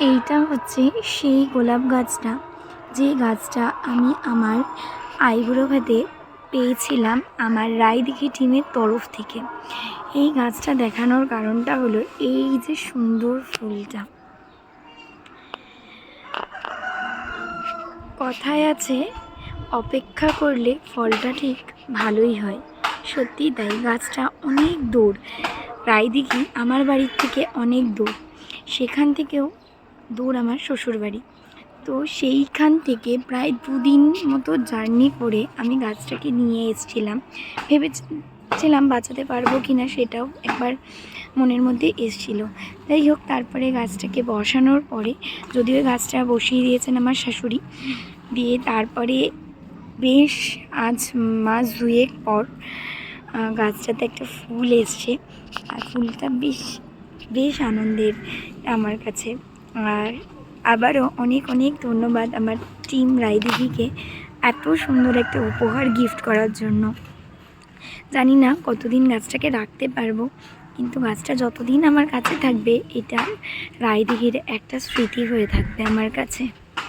এইটা হচ্ছে সেই গোলাপ গাছটা। যে গাছটা আমি আমার আইবুড়ো ভাতে পেয়েছিলাম আমার রায়দিঘি টিমের তরফ থেকে। এই গাছটা দেখানোর কারণটা হলো এই যে সুন্দর ফুলটা। কথায় আছে, অপেক্ষা করলে ফলটা ঠিক ভালোই হয়। সত্যি তাই গাছটা অনেক দূর। রায়দিঘি আমার বাড়ির থেকে অনেক দূর। সেখান থেকেও দূর আমার শ্বশুরবাড়ি। তো সেইখান থেকে প্রায় দুদিন মতো জার্নি করে আমি গাছটাকে নিয়ে এসেছিলাম। ভেবেছিলাম বাঁচাতে পারব কি না সেটাও একবার মনের মধ্যে এসছিল। যাই হোক, তারপরে গাছটাকে বসানোর পরে যদিও গাছটা বসিয়ে দিয়েছেন আমার শাশুড়ি, দিয়ে তারপরে বেশ আজ মাস দুয়েক পর গাছটাতে একটা ফুল এসছে। আর ফুলটা বেশ বেশ আনন্দের আমার কাছে। আর আবারও অনেক অনেক ধন্যবাদ আমার টিম রায়দিঘিকে এত সুন্দর একটা উপহার গিফট করার জন্য। জানি না কতদিন গাছটাকে রাখতে পারব, কিন্তু গাছটা যতদিন আমার কাছে থাকবে, এটা রায়দিঘির একটা স্মৃতি হয়ে থাকবে আমার কাছে।